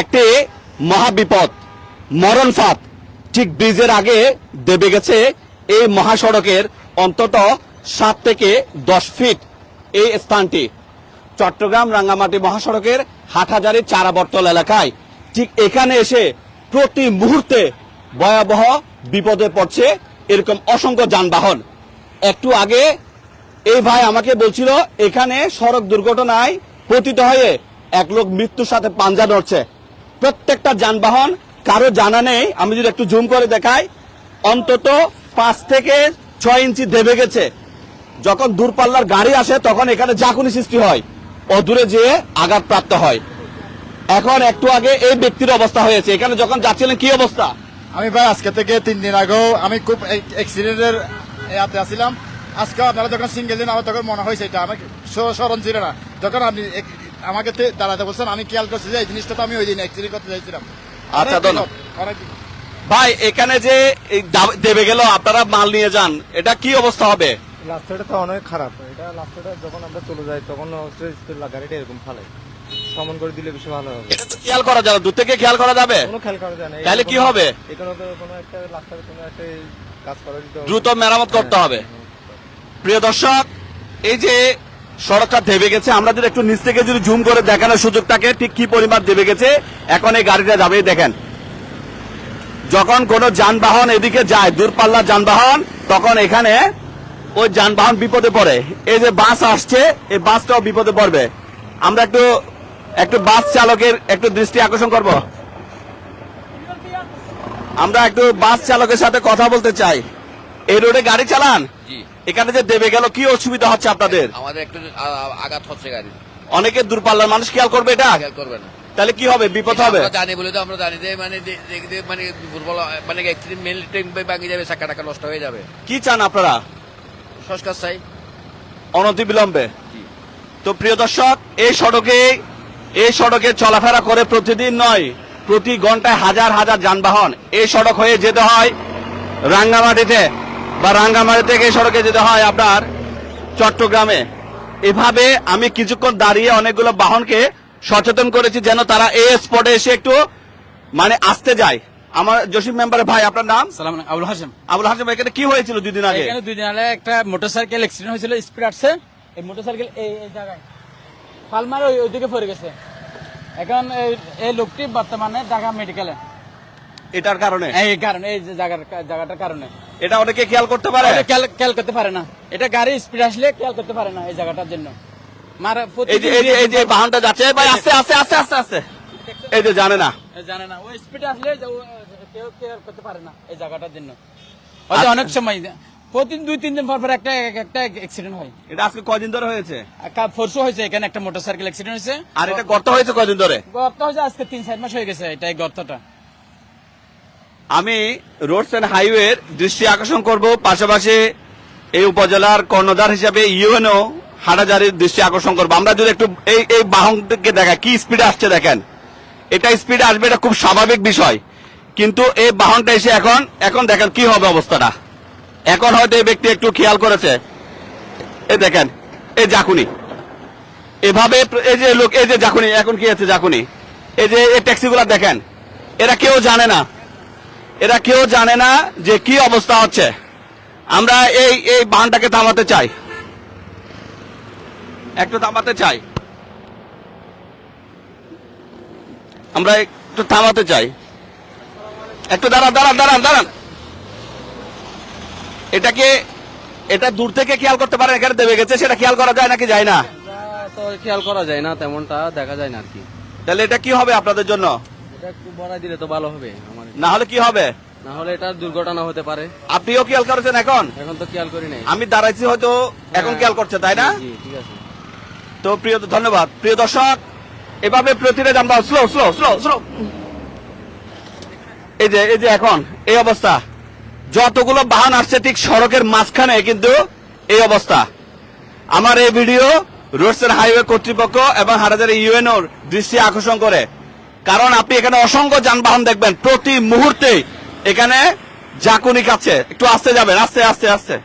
একটি মহাবিপদ, মরণ ফাঁদ ঠিক ব্রিজের আগে দেবে গেছে এই মহাসড়কের অন্তত সাত থেকে দশ ফিট এই স্থানটি। চট্টগ্রাম রাঙ্গামাটি মহাসড়কের হাটহাজারি চারাবর্তল এলাকায় ঠিক এখানে এসে প্রতি মুহূর্তে ভয়াবহ বিপদে পড়ছে এরকম অসংখ্য যানবাহন। একটু আগে এই ভাই আমাকে বলছিল, এখানে সড়ক দুর্ঘটনায় পতিত হয়ে এক লোক মৃত্যুর সাথে পাঞ্জা ধরছে। প্রত্যেকটা যানবাহন, কারও জানা নেই, আমি যদি একটু জুম করে দেখাই, অন্তত পাঁচ থেকে ছয় ইঞ্চি দেবে গেছে। যখন দূরপাল্লার গাড়ি আসে, তখন এখানে জাকুনি সৃষ্টি হয়, অদূরে যেয়ে আঘাতপ্রাপ্ত হয়। এখন একটু আগে এই ব্যক্তির অবস্থা হয়েছে। এখানে যখন যাচ্ছিলেন, কি অবস্থা? আমি ভাই, আজকে থেকে তিন দিন আগেও আমি খুব অ্যাক্সিডেন্টের ইয়াতে আসছিলাম আজকে আপনারা যখন সিঙ্গেল দিন, আমার তখন মনে হয়েছে এটা। আমার স- স্মরণ ছিল না। যখন আপনি আমাকে তে- দাঁড়াতে বলছেন আমি খেয়াল করছি যে এই জিনিসটা তো আমি ওই দিন অ্যাক্সিডেন্ট করতে চাইছিলাম। আচ্ছা, ধন্যবাদ। ভাই এখানে যে এই দেবে গেল আপনারা মাল নিয়ে যান এটা কি অবস্থা হবে? রাস্তাটা তো অনেক খারাপ। এটা রাস্তাটা যখন আমরা চলে যাই তখন গাড়িটা এরকম ফালে। সমান করে দিলে বেশি ভালো হবে। এটা তো খেয়াল করা যাবে দূর থেকে খেয়াল করা যাবে? কোনো খেয়াল করা যায় না। তাহলে কি হবে? এখানে তো কোনো একটা রাস্তার কোনো একটা কাজ করা দিতে দ্রুত মেরামত করতে হবে। প্রিয় দর্শক এই যে সড়কটা দেবে গেছে। আমরা যদি একটু নিচ থেকে যদি জুম করে দেখানোর সুযোগ থাকে ঠিক কি পরিমাণ দেবে গেছে, এখন এই গাড়িটা যাবে, দেখেন। যখন কোনো যানবাহন এদিকে যায়, দূরপাল্লার যানবাহন, তখন এখানে ওই যানবাহন বিপদে পড়ে। এই যে বাস আসছে, এই বাসটাও বিপদে পড়বে। আমরা একটু একটু বাস চালকের একটু দৃষ্টি আকর্ষণ করব। আমরা একটু বাস চালকের সাথে কথা বলতে চাই। এই রোডে গাড়ি চালান? এখানে যে দেবে গেল কি অসুবিধা হচ্ছে আপনাদের? আমাদের একটু আঘাত হচ্ছে গাড়ি। অনেকে দূরপাল্লার মানুষ খেয়াল করবে এটা? খেয়াল করবে না। তাহলে কি হবে? বিপদ হবে? জানি বলে তো আমরা জানি যে মানে মানে দুর্বল মানে অ্যাক্সিডেন্ট মেন ট্রেন ভাঙি যাবে চাকা টাকা নষ্ট হয়ে যাবে। কি চান আপনারা? সংস্কার চাই। অনতিবিলম্বে? জি। তো প্রিয় দর্শক এই সড়কে এই সড়কে চলাফেরা করে প্রতিদিন নয় প্রতি ঘন্টায় হাজার হাজার যানবাহন এই সড়ক হয়ে যেতে হয় রাঙ্গামাটিতে। বা রাঙ্গামাটি থেকে সড়কে যেতে হয় আপনার চট্টগ্রামে। এভাবে আমি কিছুক্ষণ দাঁড়িয়ে অনেকগুলো বাহনকে সচেতন করেছি যেন তারা এই স্পটে এসে একটু মানে আসতে যায়। আমার জসিম মেম্বারের ভাই আপনার নাম? সালাম আবুল হাসেম আবুল হাসিম এখানে কি হয়েছিল দুই দিন আগে? এখানে দুই দিন আগে একটা মোটরসাইকেল অ্যাক্সিডেন্ট হয়েছিল স্পিড আসছে। এই মোটরসাইকেল এই এই জায়গায় ফালমার ওই ওইদিকে পড়ে গেছে। এখন এই- এই লোকটি বর্তমানে ঢাকা মেডিকেলে এটার কারণে? এই কারণে এই জায়গার জায়গাটার কারণে। এটা অনেকে খেয়াল করতে পারে? খেয়াল করতে পারে না। এটা গাড়ি স্পিড আসলে খেয়াল করতে পারে না এই জায়গাটার জন্য। এই যে বাহনটা যাচ্ছে ভাই আস্তে আস্তে আস্তে আস্তে আস্তে। এই যে জানে না। জানে না। ওই স্পিড আসলে কেউ কেয়ার করতে পারে না এই জায়গাটার জন্য। হয়তো অনেক সময় প্রতিদিন দুই তিন দিন পর পর একটা একটা অ্যাক্সিডেন্ট হয়। এটা আজকে কয়দিন ধরে হয়েছে? ফোর্সও হয়েছে এখানে একটা মোটরসাইকেল অ্যাক্সিডেন্ট হয়েছে। আর এটা গর্ত হয়েছে কয়দিন ধরে? গর্ত হয়েছে আজকে তিন চার মাস হয়ে গেছে এটা এই গর্তটা। আমি রোডস অ্যান্ড হাইওয়ের দৃষ্টি আকর্ষণ করব। পাশাপাশি এই উপজেলার কর্ণধার হিসাবে ইউএনও হাটাজারির দৃষ্টি আকর্ষণ করব। আমরা যদি একটু এই এই বাহনকে দেখা, কি স্পিডে আসছে দেখেন। এটা স্পিডে আসবে, এটা খুব স্বাভাবিক বিষয়। কিন্তু এই বাহনটা এসে এখন এখন দেখেন কি হবে অবস্থাটা। এখন হয়তো এই ব্যক্তি একটু খেয়াল করেছে। এ দেখেন, এই জাকুনি এভাবে এই যে লোক, এই যে জাকুনি এখন কি আছে জাকুনি এই যে, এই ট্যাক্সিগুলো দেখেন, এরা কেউ জানে না। এরা কেউ জানে না যে কি অবস্থা হচ্ছে। আমরা এই এই বানটাকে থামাতে চাই। একটু থামাতে চাই। আমরা একটু থামাতে চাই। একটু দাঁড়ান দাঁড়ান দাঁড়ান দাঁড়ান। এটাকে এটা দূর থেকে খেয়াল করতে পারে এখানে দেবে গেছে সেটা খেয়াল করা যায় নাকি যায় না তো খেয়াল করা যায় না তেমনটা দেখা যায় না আর কি। তাহলে এটা কি হবে আপনাদের জন্য? এটা একটু বড়াই দিলে তো ভালো হবে আমার না হলে কি হবে? না হলে এটা দুর্ঘটনা হতে পারে। আপনিও খেয়াল করেছেন এখন? এখন তো খেয়াল করি নাই। আমি দাঁড়াইছি হয়তো এখন খেয়াল করছে তাই না? জি ঠিক আছে। তো প্রিয় ধন্যবাদ। প্রিয় দর্শক এভাবে প্রতিটা যানবাহন স্লো স্লো স্লো স্লো। এই যে এই যে এখন এই অবস্থা। যতগুলো বাহন আসছে ঠিক সড়কের মাঝখানে কিন্তু এই অবস্থা। আমার এই ভিডিও রোডস এন্ড হাইওয়ে কর্তৃপক্ষ এবং হাটাজারি ইউএনওর দৃষ্টি আকর্ষণ করে। কারণ আপনি এখানে অসংখ্য যানবাহন দেখবেন। প্রতি মুহূর্তে এখানে জাকুনি কাছে একটু আস্তে যাবেন আস্তে আস্তে আস্তে।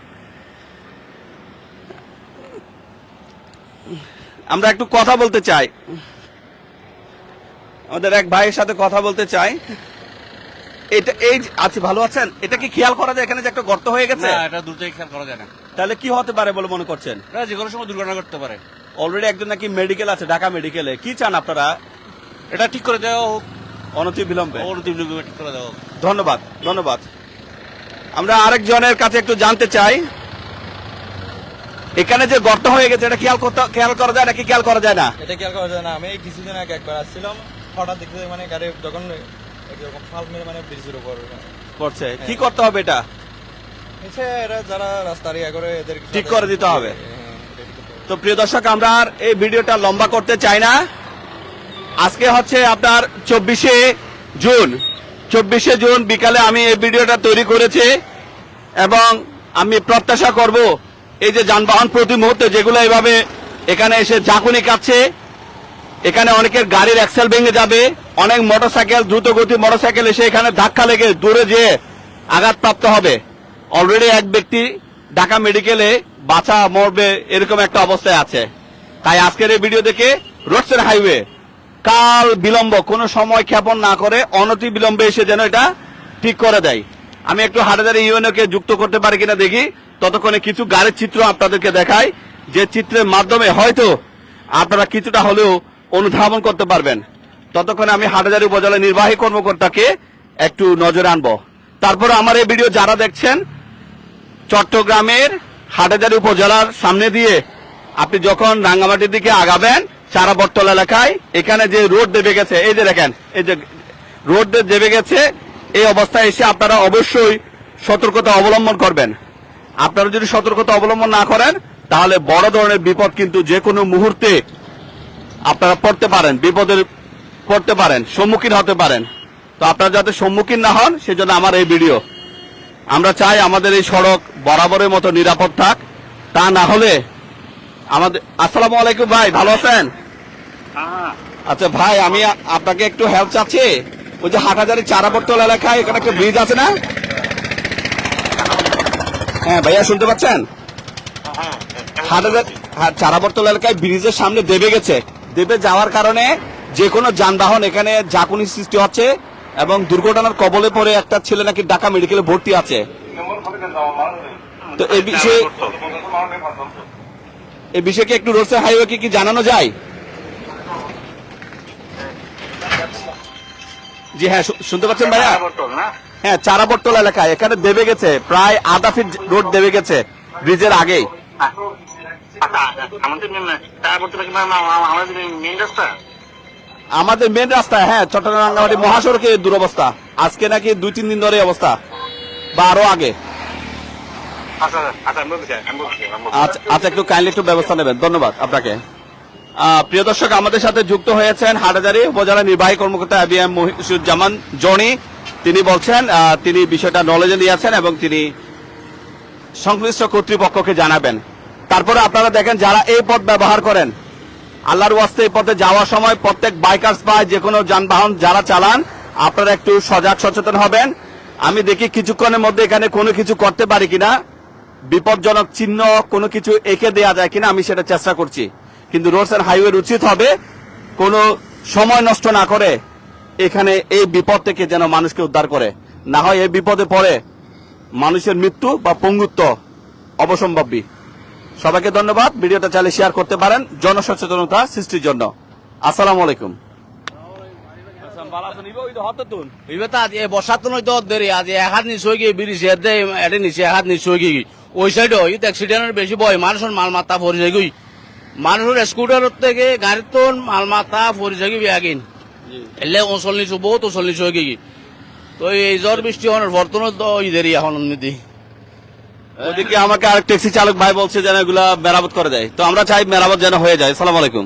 আমরা একটু কথা বলতে চাই। আমাদের এক ভাইয়ের সাথে কথা বলতে চাই। এটা এই যে- আচ্ছা ভালো আছেন? এটা কি খেয়াল করা যায়? এখানে যে একটা গর্ত হয়ে গেছে? না এটা দ্রুতই খেয়াল করা যায় না। তাহলে কি হতে পারে বলে মনে করছেন? যে কোনো সময় দুর্ঘটনা ঘটতে পারে। অলরেডি একজন নাকি মেডিকেল আছে ঢাকা মেডিকেলে কি চান আপনারা? এটা ঠিক করে দেওয়া হোক। অনতি বিলম্বে। অনতিম ঠিক করে দেওয়া হোক। ধন্যবাদ ধন্যবাদ। আমরা আরেকজনের কাছে একটু জানতে চাই। এখানে যে গর্ত হয়ে গেছে এটা খেয়াল করতে খেয়াল করা যায় নাকি খেয়াল করা যায় না? এটা খেয়াল করা যায় না। আমি কিছুদিন আগে একবার আসছিলাম। হঠাৎ দেখতে মানে গাড়ি যখন এরকম ফাল মেরে মানে ব্রিজের উপর করছে কি করতে হবে এটা? নিচে এরা যারা রাস্তার ইয়া করে এদের ঠিক করে দিতে হবে। হ্যাঁ, হবে। তো প্রিয় দর্শক আমরা আর এই ভিডিওটা লম্বা করতে চাই না। আজকে হচ্ছে আপনার চব্বিশে জুন। চব্বিশে জুন বিকালে আমি এই ভিডিওটা তৈরি করেছি এবং আমি প্রত্যাশা করব এই যে যানবাহন প্রতি মুহূর্তে যেগুলো এভাবে এখানে এসে ঝাঁকুনি কাটছে, এখানে অনেকের গাড়ির অ্যাক্সেল ভেঙে যাবে, অনেক মোটরসাইকেল দ্রুত গতি মোটরসাইকেল এসে এখানে ধাক্কা লেগে দূরে যেয়ে আঘাতপ্রাপ্ত হবে। অলরেডি এক ব্যক্তি ঢাকা মেডিকেলে বাঁচা, মরবে এরকম একটা অবস্থায় আছে। তাই আজকের এই ভিডিও দেখে রোডসের হাইওয়ে কাল বিলম্ব, কোনো সময় ক্ষেপণ না করে অনতি বিলম্বে এসে যেন এটা ঠিক করে দেয়। আমি একটু হাটাদারি ইউএনওকে যুক্ত করতে পারি কিনা দেখি। ততক্ষণে কিছু গাড়ির চিত্র আপনাদেরকে দেখাই। যে চিত্রের মাধ্যমে হয়তো আপনারা কিছুটা হলেও অনুধাবন করতে পারবেন। ততক্ষণে আমি হাটাজারি উপজেলা নির্বাহী কর্মকর্তাকে একটু নজরে আনব। তারপর আমার এই ভিডিও যারা দেখছেন, চট্টগ্রামের হাটাজারি উপজেলার সামনে দিয়ে আপনি যখন রাঙ্গামাটির দিকে আগাবেন চারাবট্টল এলাকায়। এখানে যে রোড দেবে গেছে, এই যে দেখেন, এই যে রোড দেবে গেছে, এই অবস্থায় এসে আপনারা অবশ্যই সতর্কতা অবলম্বন করবেন। আপনারা যদি সতর্কতা অবলম্বন না করেন, তাহলে বড় ধরনের বিপদ কিন্তু যে কোনো মুহূর্তে আপনারা পড়তে পারেন, বিপদের পড়তে পারেন, সম্মুখীন হতে পারেন। তো আপনারা যাতে সম্মুখীন না হন, সেজন্য আমার এই ভিডিও। আমরা চাই আমাদের এই সড়ক বরাবরের মতো নিরাপদ থাক। তা না হলে আমাদের আসসালামু আলাইকুম ভাই, ভালো আছেন? আচ্ছা ভাই আমি আপনাকে একটু হেল্প চাচ্ছি। ওই যে হাটাজারি চারাপট্টল এলাকায় এখানে একটা ব্রিজ আছে না? হ্যাঁ ভাইয়া শুনতে পাচ্ছেন? হাটাজারি হ্যাঁ, চারাপট্টল এলাকায় ব্রিজের সামনে দেবে গেছে। দেবে যাওয়ার কারণে যে কোনো যানবাহন এখানে জাকুনি সৃষ্টি হচ্ছে এবং দুর্ঘটনার কবলে পড়ে একটা ছেলে নাকি ঢাকা মেডিকেলে ভর্তি আছে। তো এ বিষয়ে এ বিষয়ে কি একটু রোডসে হাইওয়ে কি জানানো যায়? জি হ্যাঁ শুনতে পাচ্ছেন ভাইয়া? হ্যাঁ চারাবট্টল এলাকায়। এখানে দেবে গেছে প্রায় আধা ফিট রোড দেবে গেছে ব্রিজের আগেই। আচ্ছা আমাদের রাস্তা? মেন রাস্তায় হ্যাঁ চট্টগ্রাম রাঙ্গামাটি মহাসড়কে দুরবস্থা। আজকে নাকি দুই তিন দিন ধরে অবস্থা বা আরও আগে। আচ্ছা আচ্ছা। আচ্ছা আচ্ছা একটু কাইন্ডলি একটু ব্যবস্থা নেবেন। ধন্যবাদ আপনাকে। প্রিয় দর্শক, আমাদের সাথে যুক্ত হয়েছেন হাটাজারি উপজেলা নির্বাহী কর্মকর্তা এবিএম মহিষুজ্জামান জনি। তিনি বলছেন তিনি বিষয়টা নলেজে নিয়েছেন এবং তিনি সংশ্লিষ্ট কর্তৃপক্ষকে জানাবেন। তারপরে আপনারা দেখেন, যারা এই পথ ব্যবহার করেন, আল্লাহর ওয়াস্তে এই পথে যাওয়ার সময় প্রত্যেক বাইকার্স বা যে কোনো যানবাহন যারা চালান, আপনারা একটু সজাগ সচেতন হবেন। আমি দেখি কিছুক্ষণের মধ্যে এখানে কোনো কিছু করতে পারি কিনা, বিপজ্জনক চিহ্ন কোনো কিছু এঁকে দেয়া যায় কিনা, আমি সেটা চেষ্টা করছি। কিন্তু রোডস অ্যান্ড হাইওয়ে উচিত হবে। কোনো সময় নষ্ট না করে এখানে এই বিপদ থেকে যেন মানুষকে উদ্ধার করে। না হয় এই বিপদে পড়ে মানুষের মৃত্যু বা পঙ্গুত্ব অবসম্ভাবী সবাইকে ধন্যবাদ। ভিডিওটা চালিয়ে শেয়ার করতে পারেন। জনসচেতনতা সৃষ্টির জন্য। আসসালামু আলাইকুম। ইবে তো আজ এ বর্ষার তো দেরি আজ এক হাত গিয়ে নিচে এক হাত গিয়ে ওই সাইডও ইত অ্যাক্সিডেন্টের বেশি ভয় মানুষের মাল মাথা পড়ে যায় মানুষের স্কুটার থেকে গাড়ির তো মাল মাথা পড়ে থাকি গিয়ে আগিন এলে নিচু বহুত নিচু হয়ে গিয়ে। তো এই জ্বর বৃষ্টি হওয়ার বর্তমান তো ওই দেরি এখন উন্নতি ওদিকে আমাকে আরেক ট্যাক্সি চালক ভাই বলছে যেন এগুলা মেরামত করে দেয়। তো আমরা চাই মেরামত যেন হয়ে যায়। সালাম আলাইকুম।